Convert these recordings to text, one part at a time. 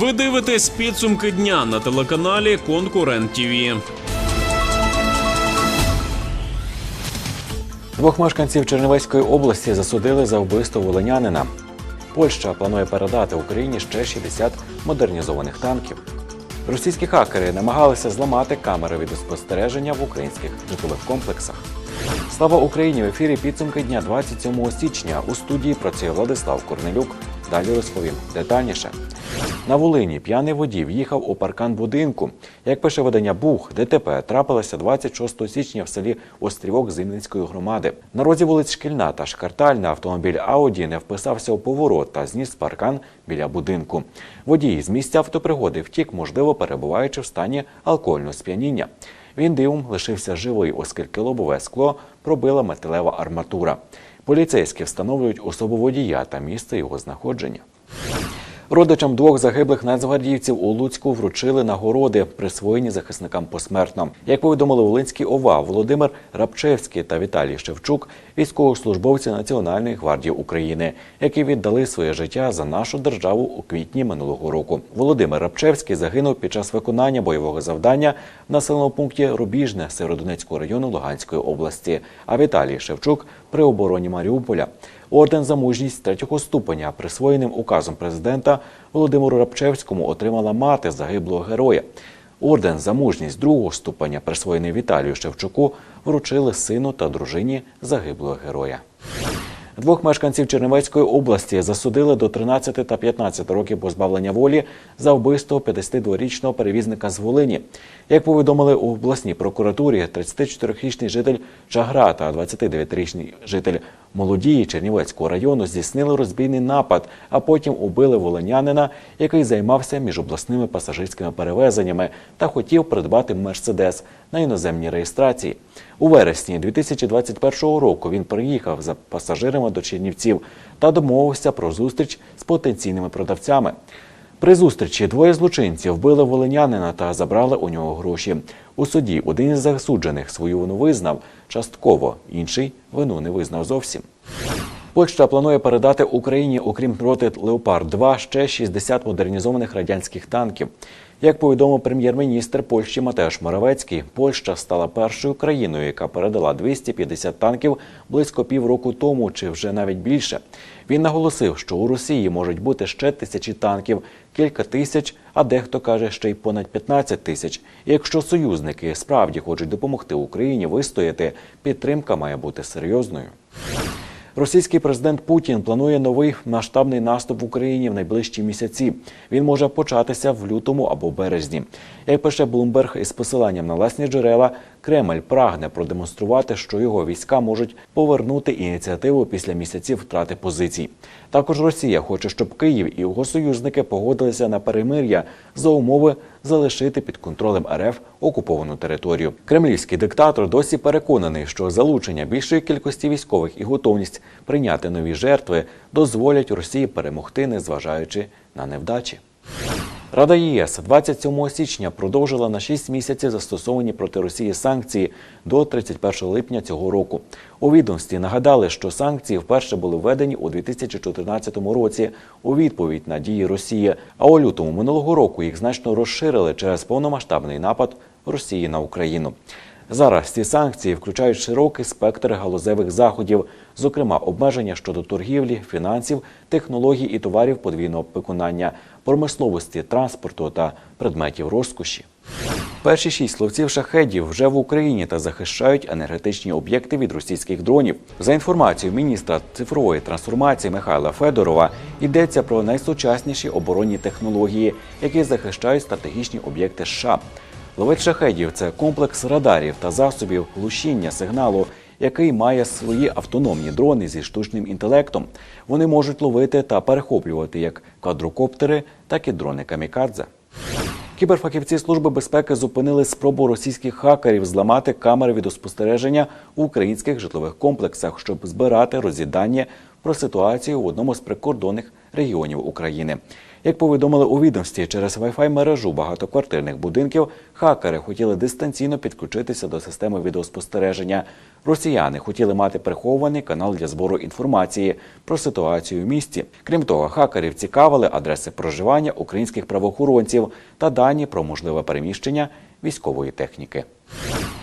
Ви дивитесь підсумки дня на телеканалі Конкурент ТІВІ. Двох мешканців Чернівецької області засудили за вбивство волинянина. Польща планує передати Україні ще 60 модернізованих танків. Російські хакери намагалися зламати камери відеоспостереження в українських житлових комплексах. Слава Україні! В ефірі підсумки дня 27 січня. У студії працює Владислав Корнелюк. Далі розповім детальніше. На Волині п'яний водій в'їхав у паркан будинку. Як пише видання Бух, ДТП трапилося 26 січня в селі Острівок Зимницької громади. На розі вулиць Шкільна та Шкартальна автомобіль Ауді не вписався у поворот та зніс паркан біля будинку. Водій з місця автопригоди втік, можливо, перебуваючи в стані алкогольного сп'яніння. Він дивом лишився живий, оскільки лобове скло пробила металева арматура. Поліцейські встановлюють особу водія та місце його знаходження. Родичам двох загиблих нацгвардійців у Луцьку вручили нагороди, присвоєні захисникам посмертно. Як повідомили Волинські ОВА, Володимир Рабчевський та Віталій Шевчук, військовослужбовці Національної гвардії України, які віддали своє життя за нашу державу у квітні минулого року. Володимир Рабчевський загинув під час виконання бойового завдання в населеному пункті Рубіжне Северодонецького району Луганської області. А Віталій Шевчук при обороні Маріуполя. Орден за мужність третього ступеня, присвоєним указом президента Володимиру Рабчевському, отримала мати загиблого героя. Орден за мужність другого ступеня, присвоєний Віталію Шевчуку, вручили сину та дружині загиблого героя. Двох мешканців Чернівецької області засудили до 13 та 15 років позбавлення волі за вбивство 52-річного перевізника з Волині. Як повідомили у обласній прокуратурі, 34-річний житель Чагра та 29-річний житель Молодії Чернівецького району здійснили розбійний напад, а потім убили волинянина, який займався міжобласними пасажирськими перевезеннями та хотів придбати мерседес на іноземній реєстрації. У вересні 2021 року він приїхав за пасажирами до Чернівців та домовився про зустріч з потенційними продавцями. При зустрічі двоє злочинців вбили волинянина та забрали у нього гроші. У суді один із засуджених свою вину визнав частково, інший вину не визнав зовсім. Польща планує передати Україні, окрім роти Леопард 2 ще 60 модернізованих радянських танків. Як повідомив прем'єр-міністр Польщі Матеуш Моравецький, Польща стала першою країною, яка передала 250 танків близько півроку тому, чи вже навіть більше. Він наголосив, що у Росії можуть бути ще тисячі танків, кілька тисяч, а дехто каже, ще й понад 15 тисяч. І якщо союзники справді хочуть допомогти Україні вистояти, підтримка має бути серйозною. Російський президент Путін планує новий масштабний наступ в Україні в найближчі місяці. Він може початися в лютому або березні. Як пише Блумберг із посиланням на власні джерела, Кремль прагне продемонструвати, що його війська можуть повернути ініціативу після місяців втрати позицій. Також Росія хоче, щоб Київ і його союзники погодилися на перемир'я за умови залишити під контролем РФ окуповану територію. Кремлівський диктатор досі переконаний, що залучення більшої кількості військових і готовність прийняти нові жертви дозволять Росії перемогти, незважаючи на невдачі. Рада ЄС 27 січня продовжила на 6 місяців застосовані проти Росії санкції до 31 липня цього року. У відомстві нагадали, що санкції вперше були введені у 2014 році у відповідь на дії Росії. А у лютому минулого року їх значно розширили через повномасштабний напад Росії на Україну. Зараз ці санкції включають широкий спектр галузевих заходів, зокрема обмеження щодо торгівлі, фінансів, технологій і товарів подвійного виконання, промисловості, транспорту та предметів розкоші. Перші шість словців шахедів вже в Україні та захищають енергетичні об'єкти від російських дронів. За інформацією міністра цифрової трансформації Михайла Федорова, йдеться про найсучасніші оборонні технології, які захищають стратегічні об'єкти США. Ловець шахедів це комплекс радарів та засобів глушіння сигналу, який має свої автономні дрони зі штучним інтелектом. Вони можуть ловити та перехоплювати як квадрокоптери, так і дрони камікадзе. Кіберфахівці Служби безпеки зупинили спробу російських хакерів зламати камери відеоспостереження у українських житлових комплексах, щоб збирати розвідання про ситуацію в одному з прикордонних регіонів України. Як повідомили у відомстві, через Wi-Fi мережу багатоквартирних будинків хакери хотіли дистанційно підключитися до системи відеоспостереження. Росіяни хотіли мати прихований канал для збору інформації про ситуацію в місті. Крім того, хакерів цікавили адреси проживання українських правоохоронців та дані про можливе переміщення військової техніки.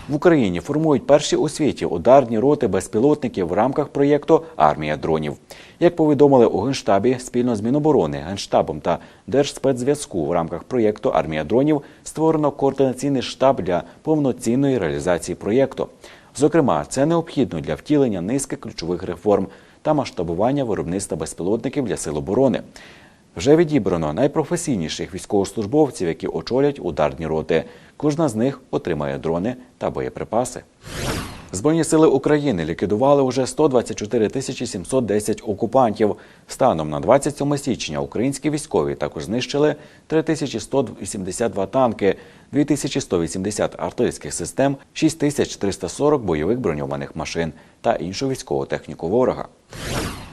В Україні формують перші у світі ударні роти безпілотників в рамках проєкту Армія дронів. Як повідомили у Генштабі, спільно з Міноборони, Генштабом та Держспецзв'язку в рамках проєкту Армія дронів створено координаційний штаб для повноцінної реалізації проєкту. Зокрема, це необхідно для втілення низки ключових реформ та масштабування виробництва безпілотників для сил оборони. Вже відібрано найпрофесійніших військовослужбовців, які очолять ударні роти. Кожна з них отримає дрони та боєприпаси. Збройні сили України ліквідували уже 124 тисячі 710 окупантів. Станом на 27 січня українські військові також знищили 3182 танки, 2180 артилерійських систем, 6340 бойових броньованих машин та іншу військову техніку ворога.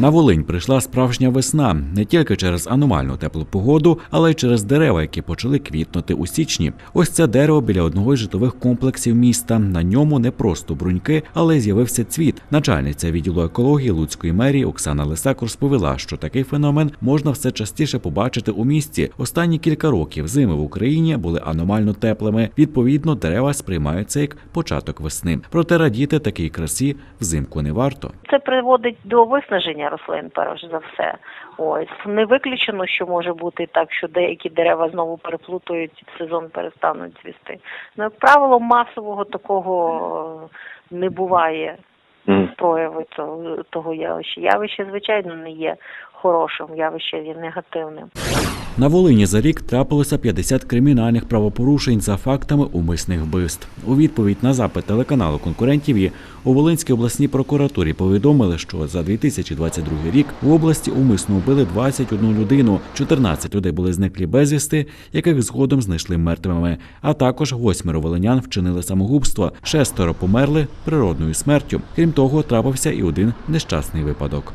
На Волинь прийшла справжня весна не тільки через аномальну теплу погоду, але й через дерева, які почали квітнути у січні. Ось це дерево біля одного із житлових комплексів міста. На ньому не просто бруньки, але й з'явився цвіт. Начальниця відділу екології Луцької мерії Оксана Лисак розповіла, що такий феномен можна все частіше побачити у місті. Останні кілька років зими в Україні були аномально теплими. Відповідно, дерева сприймаються як початок весни. Проте радіти такій красі взимку не варто. Це приводить до виснаження рослин, перш за все. Ось не виключено, що може бути так, що деякі дерева знову переплутають сезон, перестануть цвісти. Ну, як правило, масового такого е, не буває прояви того, того явища. Явище, звичайно, не є хорошим, явище є негативним. На Волині за рік трапилося 50 кримінальних правопорушень за фактами умисних вбивств. У відповідь на запит телеканалу конкурентів у Волинській обласній прокуратурі повідомили, що за 2022 рік в області умисно вбили 21 людину, 14 людей були зниклі безвісти, яких згодом знайшли мертвими. А також восьмеро волинян вчинили самогубство, шестеро померли природною смертю. Крім того, трапився і один нещасний випадок.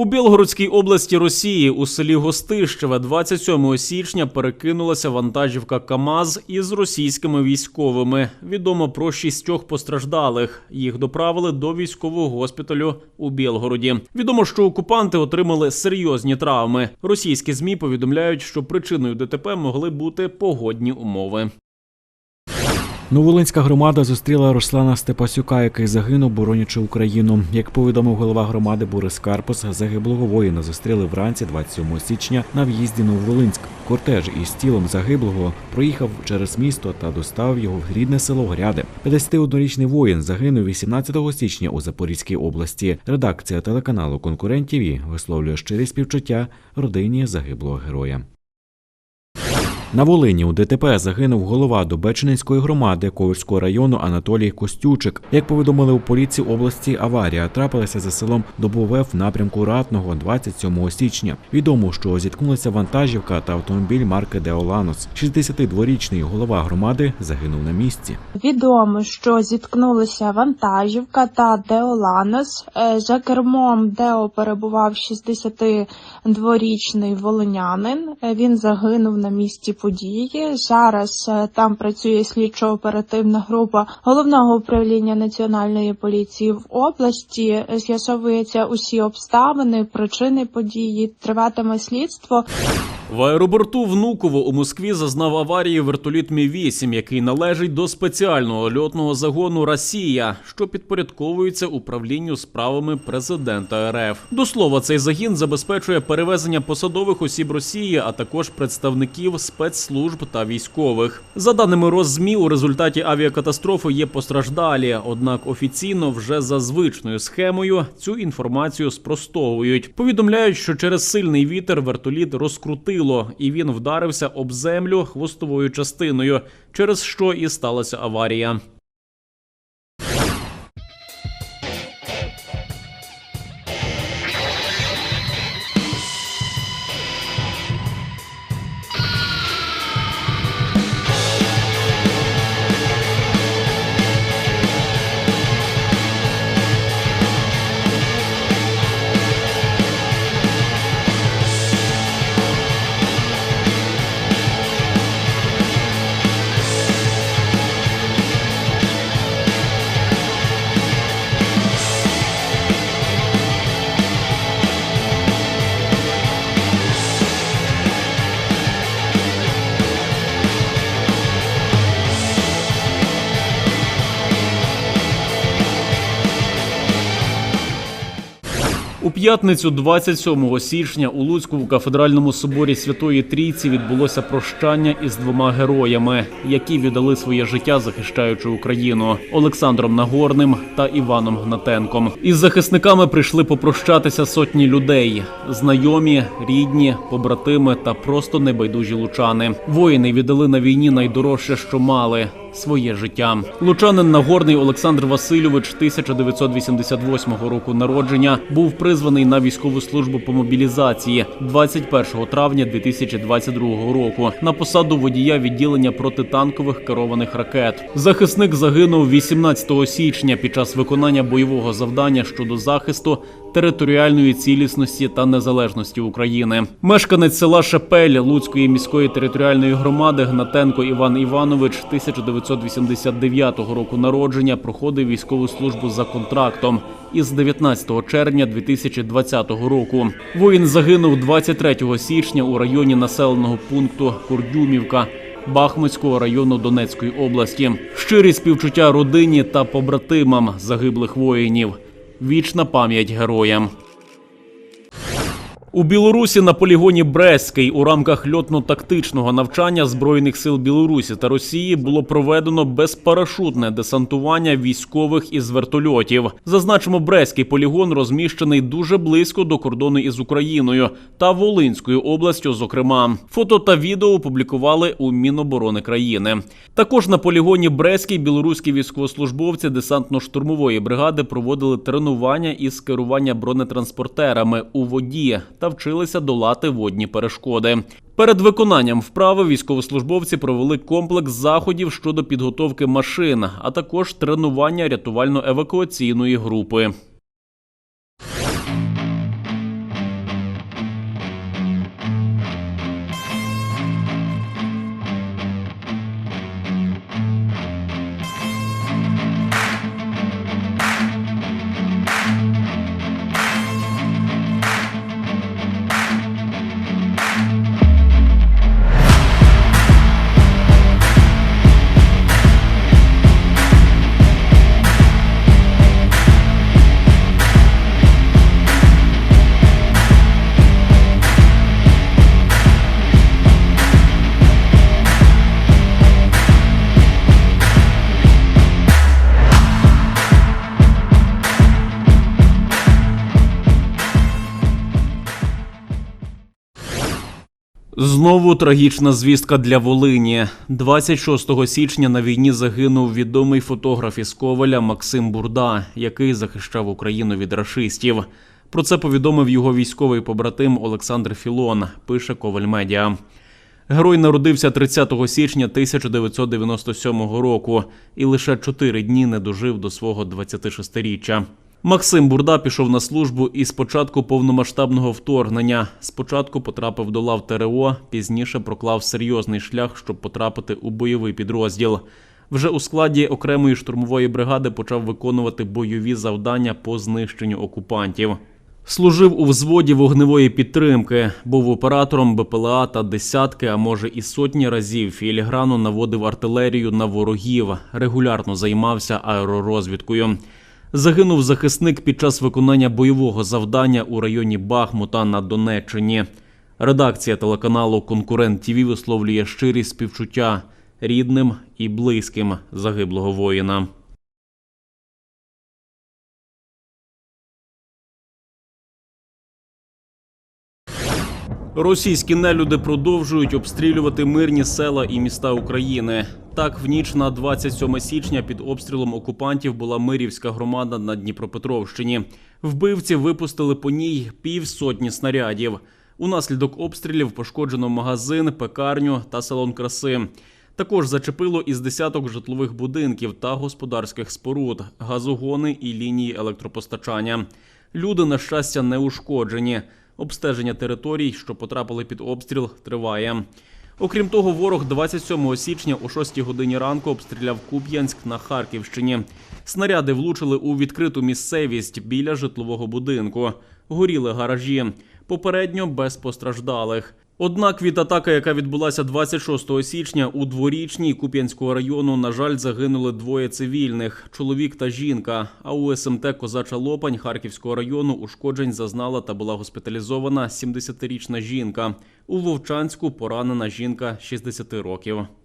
У Білгородській області Росії у селі Гостищеве 27 січня перекинулася вантажівка КАМАЗ із російськими військовими. Відомо про шістьох постраждалих. Їх доправили до військового госпіталю у Білгороді. Відомо, що окупанти отримали серйозні травми. Російські змі повідомляють, що причиною ДТП могли бути погодні умови. Новолинська громада зустріла Руслана Степасюка, який загинув, боронячи Україну. Як повідомив голова громади Борис Карпус, загиблого воїна зустріли вранці 27 січня на в'їзді Нововолинськ. Кортеж із тілом загиблого проїхав через місто та доставив його в рідне село Гряди. 51-річний воїн загинув 18 січня у Запорізькій області. Редакція телеканалу конкурентів «І» висловлює щирі співчуття родині загиблого героя. На Волині у ДТП загинув голова Добечнинської громади Ковальського району Анатолій Костючик. Як повідомили у поліції області, аварія трапилася за селом Добове в напрямку Ратного 27 січня. Відомо, що зіткнулася вантажівка та автомобіль марки Деоланос. 62-річний голова громади загинув на місці. Відомо, що зіткнулися вантажівка та Деоланос. Е, За кермом Део перебував 62-річний волинянин. Е, Він загинув на місці події. Зараз е, там працює слідчо-оперативна група головного управління національної поліції в області. З'ясовуються усі обставини, причини події. Триватиме слідство. В аеропорту Внуково у Москві зазнав аварії вертоліт Мі-8, який належить до спеціального льотного загону Росія, що підпорядковується управлінню справами президента РФ. До слова, цей загін забезпечує перевезення посадових осіб Росії, а також представників спецслужб та військових. За даними Роззмі, у результаті авіакатастрофи є постраждалі. Однак офіційно вже за звичною схемою цю інформацію спростовують. Повідомляють, що через сильний вітер вертоліт розкрутило, і він вдарився об землю хвостовою частиною, через що і сталася аварія. П'ятницю, 27 січня, у Луцькому кафедральному соборі Святої Трійці відбулося прощання із двома героями, які віддали своє життя, захищаючи Україну Олександром Нагорним та Іваном Гнатенком. Із захисниками прийшли попрощатися сотні людей: знайомі, рідні, побратими та просто небайдужі лучани. Воїни віддали на війні найдорожче, що мали. Своє життя лучанин Нагорний Олександр Васильович 1988 року народження був призваний на військову службу по мобілізації 21 травня 2022 року на посаду водія відділення протитанкових керованих ракет. Захисник загинув 18 січня під час виконання бойового завдання щодо захисту територіальної цілісності та незалежності України. Мешканець села Шепель Луцької міської територіальної громади Гнатенко Іван Іванович 1989 року народження проходив військову службу за контрактом із 19 червня 2020 року. Воїн загинув 23 січня у районі населеного пункту Курдюмівка. Бахмутського району Донецької області щирі співчуття родині та побратимам загиблих воїнів. Вічна пам'ять героям. У Білорусі на полігоні Брестський у рамках льотно-тактичного навчання збройних сил Білорусі та Росії було проведено безпарашутне десантування військових із вертольотів. Зазначимо, Брестський полігон розміщений дуже близько до кордону із Україною та Волинською областю. Зокрема, фото та відео опублікували у Міноборони країни. Також на полігоні Брестський білоруські військовослужбовці десантно-штурмової бригади проводили тренування із керування бронетранспортерами у воді та вчилися долати водні перешкоди. Перед виконанням вправи військовослужбовці провели комплекс заходів щодо підготовки машин, а також тренування рятувально-евакуаційної групи. Знову трагічна звістка для Волині. 26 січня на війні загинув відомий фотограф із Коваля Максим Бурда, який захищав Україну від рашистів. Про це повідомив його військовий побратим Олександр Філон. Пише Коваль Медіа. Герой народився 30 січня 1997 року і лише чотири дні не дожив до свого 26-річчя. Максим Бурда пішов на службу із початку повномасштабного вторгнення. Спочатку потрапив до лав ТРО, пізніше проклав серйозний шлях, щоб потрапити у бойовий підрозділ. Вже у складі окремої штурмової бригади почав виконувати бойові завдання по знищенню окупантів. Служив у взводі вогневої підтримки, був оператором БПЛА та десятки, а може і сотні разів філіграну наводив артилерію на ворогів, регулярно займався аеророзвідкою. Загинув захисник під час виконання бойового завдання у районі Бахмута на Донеччині. Редакція телеканалу Конкурент ТІВІ висловлює щирі співчуття рідним і близьким загиблого воїна. Російські нелюди продовжують обстрілювати мирні села і міста України. Так, в ніч на 27 січня під обстрілом окупантів була Мирівська громада на Дніпропетровщині. Вбивці випустили по ній півсотні снарядів. Унаслідок обстрілів пошкоджено магазин, пекарню та салон краси. Також зачепило із десяток житлових будинків та господарських споруд, газогони і лінії електропостачання. Люди, на щастя, не ушкоджені. Обстеження територій, що потрапили під обстріл, триває. Окрім того, ворог 27 січня о 6 годині ранку обстріляв Куп'янськ на Харківщині. Снаряди влучили у відкриту місцевість біля житлового будинку. Горіли гаражі. Попередньо без постраждалих. Однак від атаки, яка відбулася 26 січня у дворічній Куп'янського району, на жаль, загинули двоє цивільних чоловік та жінка. А у СМТ Козача Лопань Харківського району ушкоджень зазнала та була госпіталізована 70-річна жінка. У Вовчанську поранена жінка 60 років. –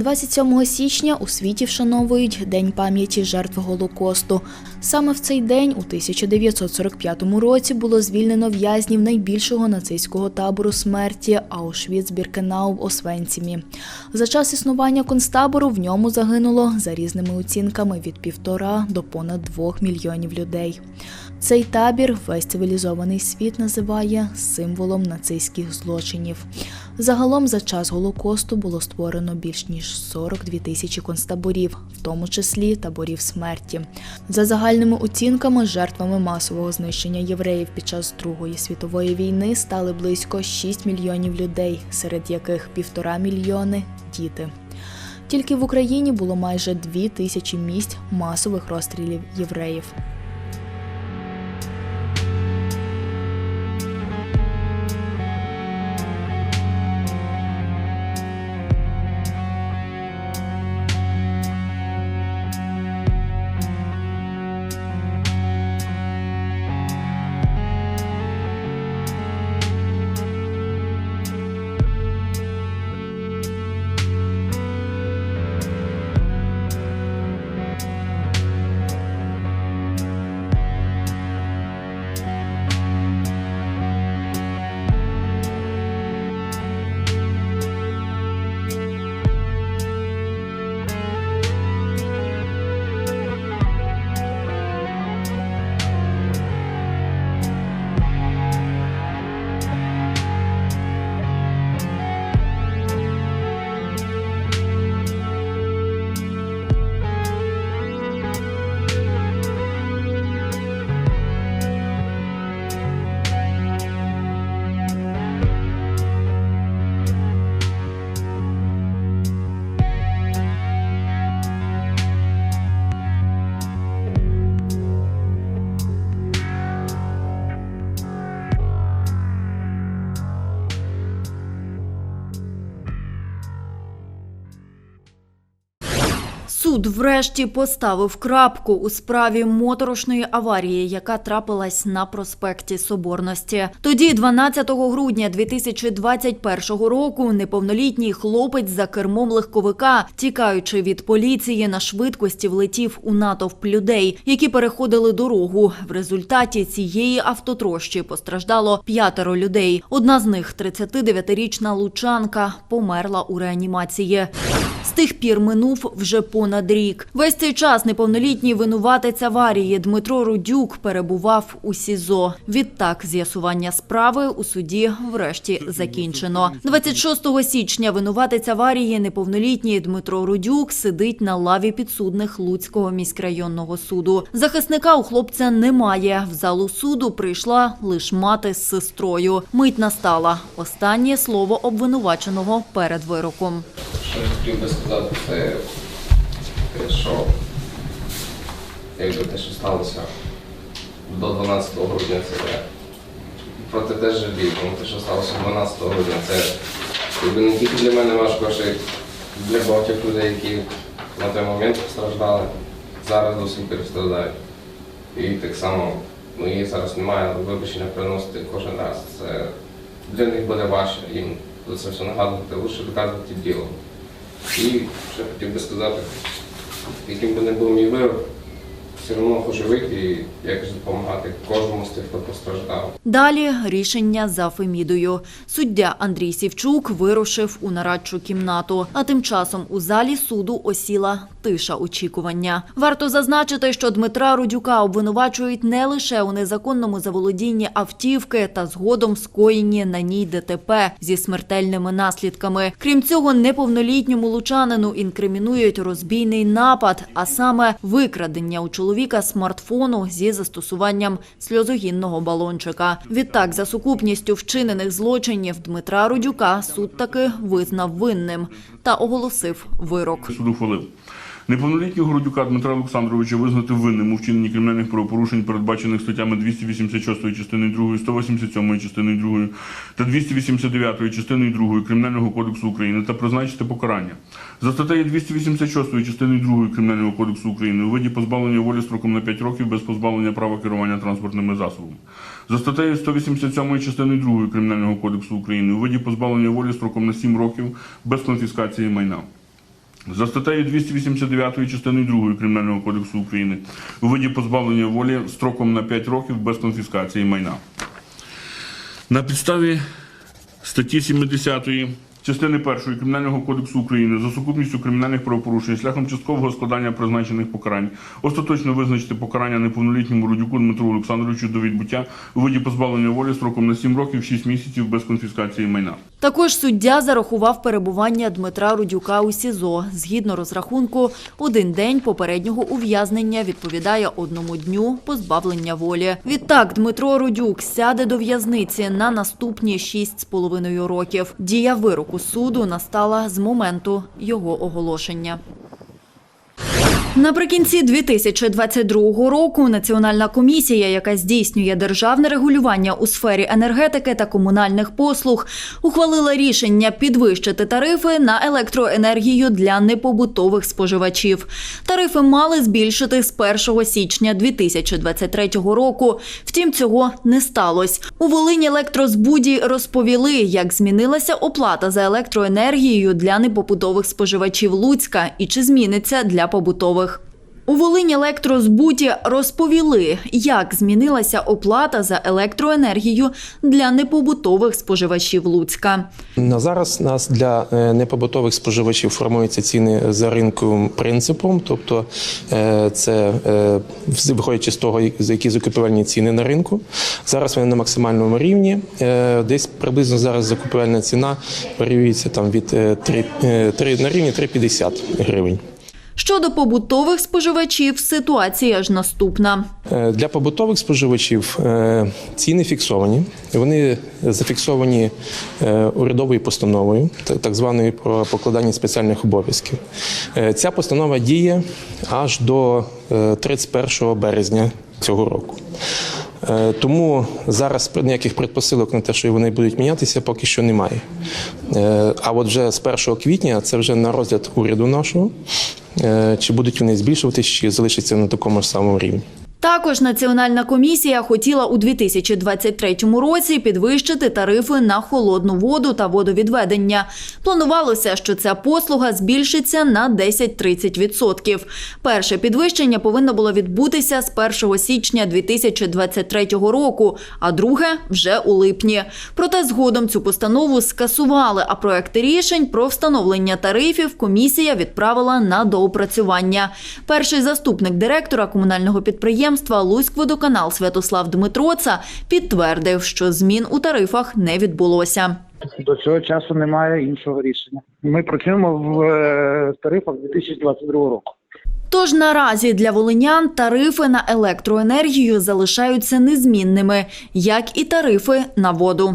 27 січня у світі вшановують День пам'яті жертв Голокосту. Саме в цей день, у 1945 році, було звільнено в'язнів найбільшого нацистського табору смерті Аушвіц-Біркенау в Освенцімі. За час існування концтабору в ньому загинуло за різними оцінками від півтора до понад двох мільйонів людей. Цей табір весь цивілізований світ називає символом нацистських злочинів. Загалом за час Голокосту було створено більш ніж 42 тисячі концтаборів, в тому числі таборів смерті. За загальними оцінками, жертвами масового знищення євреїв під час Другої світової війни стали близько 6 мільйонів людей, серед яких півтора мільйони діти. Тільки в Україні було майже дві тисячі місць масових розстрілів євреїв. Суд врешті поставив крапку у справі моторошної аварії, яка трапилась на проспекті Соборності. Тоді, 12 грудня 2021 року, неповнолітній хлопець за кермом легковика, тікаючи від поліції на швидкості, влетів у натовп людей, які переходили дорогу. В результаті цієї автотрощі постраждало п'ятеро людей. Одна з них, 39-річна лучанка, померла у реанімації. З тих пір минув вже понад рік. Весь цей час неповнолітній винуватець аварії Дмитро Рудюк перебував у СІЗО. Відтак з'ясування справи у суді врешті закінчено. 26 січня винуватець аварії неповнолітній Дмитро Рудюк сидить на лаві підсудних Луцького міськрайонного суду. Захисника у хлопця немає. В залу суду прийшла лише мати з сестрою. Мить настала. Останнє слово обвинуваченого перед вироком. Що сказати, це те, що якби те, що сталося до 12 грудня, це проти теж жалію, тому те, що сталося 12 грудня, це якби не тільки для мене важко, а й для багатьох людей, які на той момент постраждали, зараз до сих пір страдають. І так само, ну зараз немає, вибачення приносити кожен раз. Це для них буде важче їм це все нагадувати, лише доказувати ділом. І ще хотів би сказати, яким би не був мій вирок, все одно хочу вийти і якось допомагати кожному з тих, хто постраждав. Далі рішення за Фемідою. Суддя Андрій Сівчук вирушив у нарадчу кімнату. А тим часом у залі суду осіла тиша очікування. Варто зазначити, що Дмитра Рудюка обвинувачують не лише у незаконному заволодінні автівки та згодом скоєнні на ній ДТП зі смертельними наслідками. Крім цього, неповнолітньому лучанину інкримінують розбійний напад, а саме викрадення у чоловіка смартфону зі застосуванням сльозогінного балончика. Відтак, за сукупністю вчинених злочинів Дмитра Рудюка суд таки визнав винним та оголосив вирок. Суд ухвалив. Неповнолітнього Городюка Дмитра Олександровича визнати винним у вчиненні кримінальних правопорушень, передбачених статтями 286 частини 2, 187 частини 2 та 289 частини 2 Кримінального кодексу України та призначити покарання. За статтею 286 частини 2 Кримінального кодексу України у виді позбавлення волі строком на 5 років без позбавлення права керування транспортними засобами. За статтею 187 частини 2 Кримінального кодексу України у виді позбавлення волі строком на 7 років без конфіскації майна. За статтею 289 частини 2 Кримінального кодексу України у виді позбавлення волі строком на 5 років без конфіскації майна. На підставі статті 70 частини 1 Кримінального кодексу України за сукупністю кримінальних правопорушень шляхом часткового складання призначених покарань остаточно визначити покарання неповнолітньому Рудюку Дмитру Олександровичу до відбуття у виді позбавлення волі строком на 7 років 6 місяців без конфіскації майна. Також суддя зарахував перебування Дмитра Рудюка у СІЗО. Згідно розрахунку, один день попереднього ув'язнення відповідає одному дню позбавлення волі. Відтак Дмитро Рудюк сяде до в'язниці на наступні 6,5 років. Дія вироку суду настала з моменту його оголошення. Наприкінці 2022 року Національна комісія, яка здійснює державне регулювання у сфері енергетики та комунальних послуг, ухвалила рішення підвищити тарифи на електроенергію для непобутових споживачів. Тарифи мали збільшити з 1 січня 2023 року. Втім, цього не сталося. У Волині електрозбуді розповіли, як змінилася оплата за електроенергією для непобутових споживачів Луцька і чи зміниться для побутових. У Волині електрозбуті розповіли, як змінилася оплата за електроенергію для непобутових споживачів Луцька. На зараз нас для е, непобутових споживачів формуються ціни за ринковим принципом, тобто е, це е, виходячи з того, які закупівельні ціни на ринку. Зараз вони на максимальному рівні. Десь приблизно зараз закупівельна ціна варіюється там від е, 3, е, 3 на рівні 3,50 гривень. Щодо побутових споживачів, ситуація ж наступна. Е, Для побутових споживачів е, ціни фіксовані. Вони зафіксовані е, урядовою постановою, так званою про покладання спеціальних обов'язків. Ця постанова діє аж до е, 31 березня цього року. Тому зараз ніяких предпосилок на те, що вони будуть мінятися, поки що немає. А от вже з 1 квітня це вже на розгляд уряду нашого. Е, Чи будуть вони збільшуватися, чи залишаться на такому ж самому рівні. Також Національна комісія хотіла у 2023 році підвищити тарифи на холодну воду та водовідведення. Планувалося, що ця послуга збільшиться на 10-30%. Перше підвищення повинно було відбутися з 1 січня 2023 року, а друге вже у липні. Проте згодом цю постанову скасували, а проекти рішень про встановлення тарифів комісія відправила на доопрацювання. Перший заступник директора комунального підприємства Луськводоканал Святослав Дмитроца підтвердив, що змін у тарифах не відбулося. До цього часу немає іншого рішення. Ми працюємо в е, тарифах 2022 року. Тож наразі для волинян тарифи на електроенергію залишаються незмінними, як і тарифи на воду.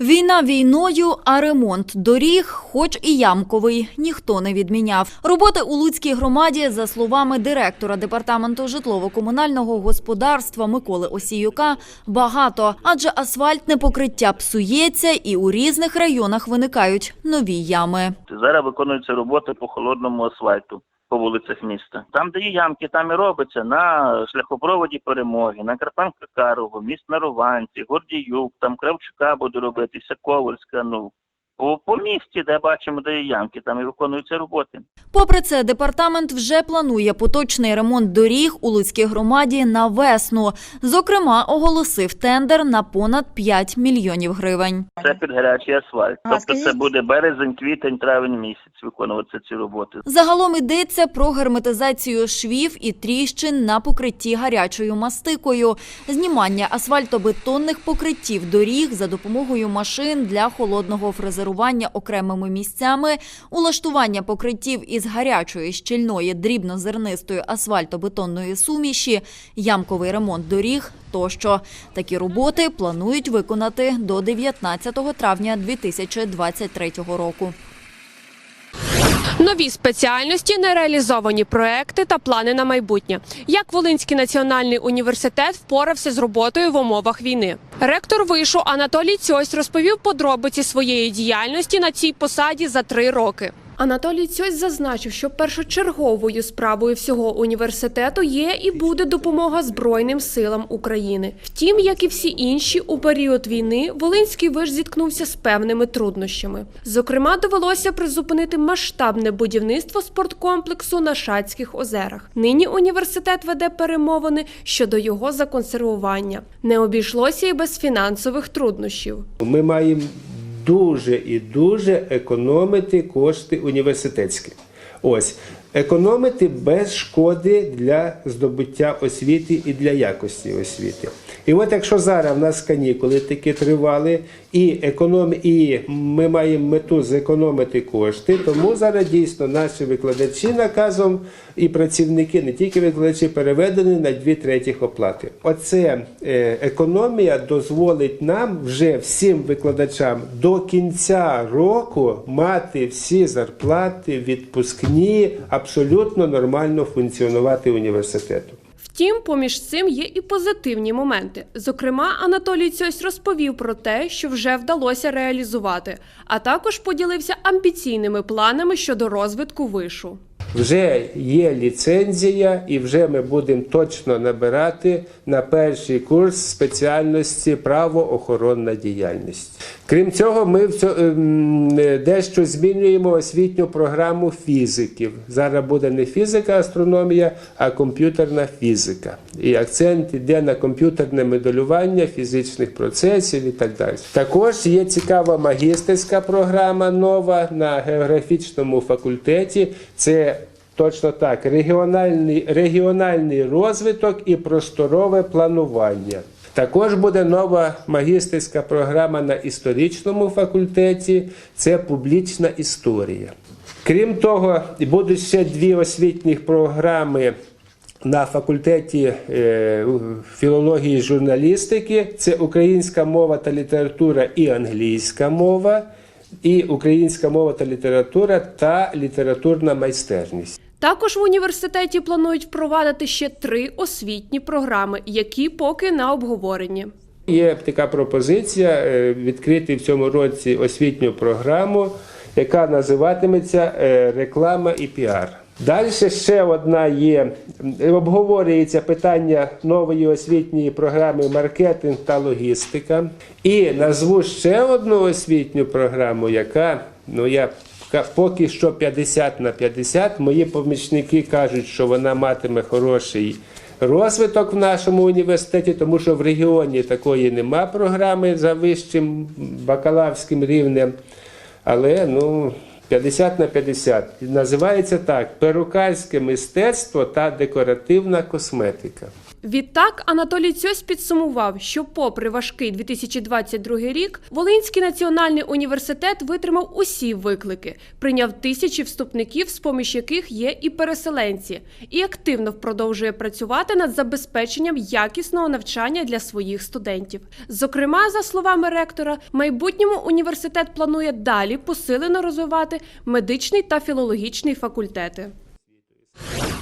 Війна війною, а ремонт доріг, хоч і ямковий, ніхто не відміняв. Роботи у Луцькій громаді, за словами директора департаменту житлово-комунального господарства Миколи Осіюка, багато, адже асфальтне покриття псується і у різних районах виникають нові ями. Зараз виконуються роботи по холодному асфальту по вулицях міста. Там, де є ямки, там і робиться на шляхопроводі перемоги, на Карпанка Карову, міст на Руванці, Гордіюк, там Кравчука буде робитися, Ковальська. Ну По, місті, де бачимо, де є ямки, там і виконуються роботи. Попри це, департамент вже планує поточний ремонт доріг у Луцькій громаді на весну. Зокрема, оголосив тендер на понад 5 мільйонів гривень. Це під гарячий асфальт. Тобто це буде березень, квітень, травень місяць виконуватися ці роботи. Загалом йдеться про герметизацію швів і тріщин на покритті гарячою мастикою, знімання асфальтобетонних покриттів доріг за допомогою машин для холодного фрезерування окремими місцями, улаштування покриттів із гарячої щільної дрібнозернистої асфальтобетонної суміші, ямковий ремонт доріг тощо. Такі роботи планують виконати до 19 травня 2023 року. Нові спеціальності, нереалізовані проекти та плани на майбутнє. Як Волинський національний університет впорався з роботою в умовах війни? Ректор вишу Анатолій Цьось розповів подробиці своєї діяльності на цій посаді за три роки. Анатолій Цьось зазначив, що першочерговою справою всього університету є і буде допомога Збройним силам України. Втім, як і всі інші, у період війни Волинський виш зіткнувся з певними труднощами. Зокрема, довелося призупинити масштабне будівництво спорткомплексу на Шацьких озерах. Нині університет веде перемовини щодо його законсервування. Не обійшлося і без фінансових труднощів. Ми маємо дуже і дуже економити кошти університетські. Ось економити без шкоди для здобуття освіти і для якості освіти. І от якщо зараз в нас канікули такі тривали, і економ... і ми маємо мету зекономити кошти, тому зараз дійсно наші викладачі наказом і працівники, не тільки викладачі, переведені на дві третіх оплати. Оце е, економія дозволить нам вже всім викладачам до кінця року мати всі зарплати, відпускні, абсолютно нормально функціонувати університету. Втім, поміж цим є і позитивні моменти. Зокрема, Анатолій Цьось розповів про те, що вже вдалося реалізувати, а також поділився амбіційними планами щодо розвитку вишу. Вже є ліцензія, і вже ми будемо точно набирати на перший курс спеціальності правоохоронна діяльність. Крім цього, ми ем, дещо змінюємо освітню програму фізиків. Зараз буде не фізика, астрономія, а комп'ютерна фізика. І акцент йде на комп'ютерне моделювання фізичних процесів і так далі. Також є цікава магістерська програма нова на географічному факультеті. Це Точно так, регіональний, регіональний розвиток і просторове планування. Також буде нова магістерська програма на історичному факультеті це публічна історія. Крім того, будуть ще дві освітніх програми на факультеті е, філології і журналістики: це українська мова та література і англійська мова, і українська мова та література та літературна майстерність. Також в університеті планують впровадити ще три освітні програми, які поки на обговоренні. Є така пропозиція е, відкрити в цьому році освітню програму, яка називатиметься е, реклама і піар. Далі ще одна є, обговорюється питання нової освітньої програми маркетинг та логістика. І назву ще одну освітню програму, яка ну я поки що 50 на 50. Мої помічники кажуть, що вона матиме хороший розвиток в нашому університеті, тому що в регіоні такої нема програми за вищим бакалаврським рівнем. Але ну 50 на 50. Називається так: перукарське мистецтво та декоративна косметика. Відтак Анатолій Цьось підсумував, що, попри важкий 2022 рік, Волинський національний університет витримав усі виклики, прийняв тисячі вступників, з поміж яких є і переселенці, і активно продовжує працювати над забезпеченням якісного навчання для своїх студентів. Зокрема, за словами ректора, майбутньому університет планує далі посилено розвивати медичний та філологічний факультети.